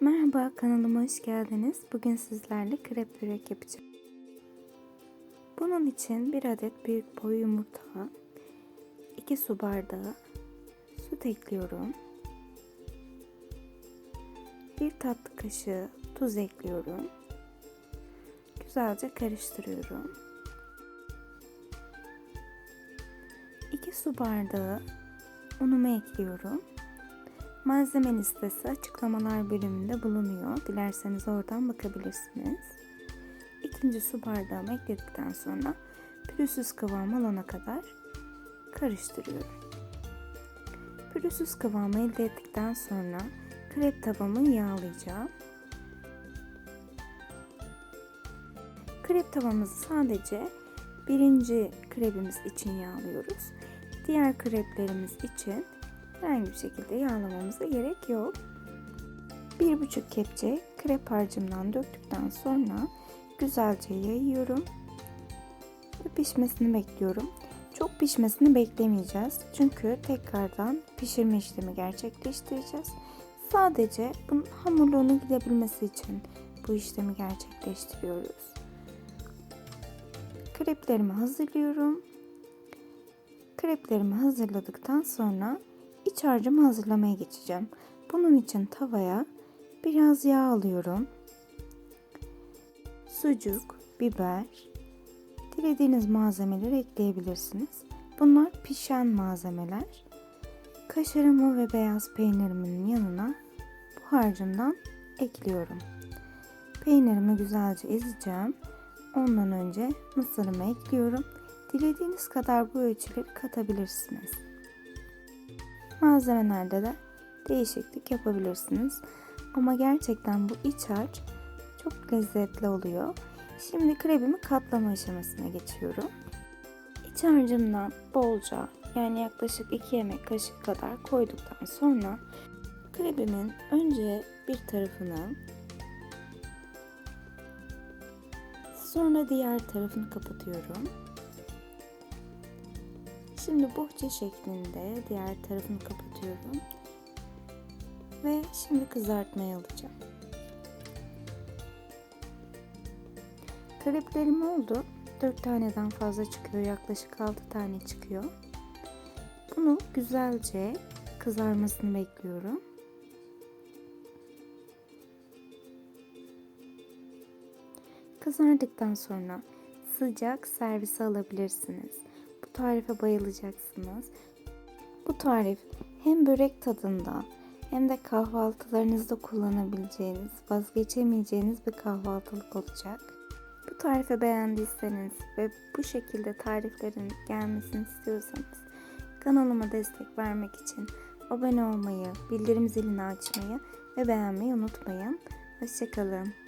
Merhaba kanalıma hoş geldiniz. Bugün sizlerle krep börek yapacağım. Bunun için bir adet büyük boy yumurta, 2 su bardağı süt ekliyorum. 1 tatlı kaşığı tuz ekliyorum. Güzelce karıştırıyorum. 2 su bardağı unumu ekliyorum. Malzeme listesi açıklamalar bölümünde bulunuyor. Dilerseniz oradan bakabilirsiniz. İkinci su bardağımı ekledikten sonra pürüzsüz kıvam alana kadar karıştırıyorum. Pürüzsüz kıvamı elde ettikten sonra krep tavamı yağlayacağım. Krep tavamızı sadece birinci krebimiz için yağlıyoruz. Diğer kreplerimiz için herhangi bir şekilde yağlamamıza gerek yok. Bir buçuk kepçe krep harcımdan döktükten sonra güzelce yayıyorum ve pişmesini bekliyorum. Çok pişmesini beklemeyeceğiz. Çünkü tekrardan pişirme işlemi gerçekleştireceğiz. Sadece bunun hamurluğunu gidebilmesi için bu işlemi gerçekleştiriyoruz. Kreplerimi hazırlıyorum. Kreplerimi hazırladıktan sonra iç harcımı hazırlamaya geçeceğim. Bunun için tavaya biraz yağ alıyorum. Sucuk, biber, dilediğiniz malzemeleri ekleyebilirsiniz. Bunlar pişen malzemeler. Kaşarımı ve beyaz peynirimin yanına bu harcımdan ekliyorum. Peynirimi güzelce ezeceğim. Ondan önce mısırımı ekliyorum. Dilediğiniz kadar bu ölçüleri katabilirsiniz. Malzemelerde de değişiklik yapabilirsiniz. Ama gerçekten bu iç harç çok lezzetli oluyor. Şimdi krebimi katlama aşamasına geçiyorum. İç harcımdan bolca yani yaklaşık 2 yemek kaşığı kadar koyduktan sonra krebimin önce bir tarafını sonra diğer tarafını kapatıyorum. Şimdi bohça şeklinde diğer tarafını kapatıyorum. Ve şimdi kızartmaya alacağım. Kreplerim oldu. 4 taneden fazla çıkıyor. Yaklaşık 6 tane çıkıyor. Bunu güzelce kızarmasını bekliyorum. Kızardıktan sonra sıcak servise alabilirsiniz. Bu tarife bayılacaksınız. Bu tarif hem börek tadında hem de kahvaltılarınızda kullanabileceğiniz, vazgeçemeyeceğiniz bir kahvaltılık olacak. Bu tarifi beğendiyseniz ve bu şekilde tariflerin gelmesini istiyorsanız kanalıma destek vermek için abone olmayı, bildirim zilini açmayı ve beğenmeyi unutmayın. Hoşçakalın.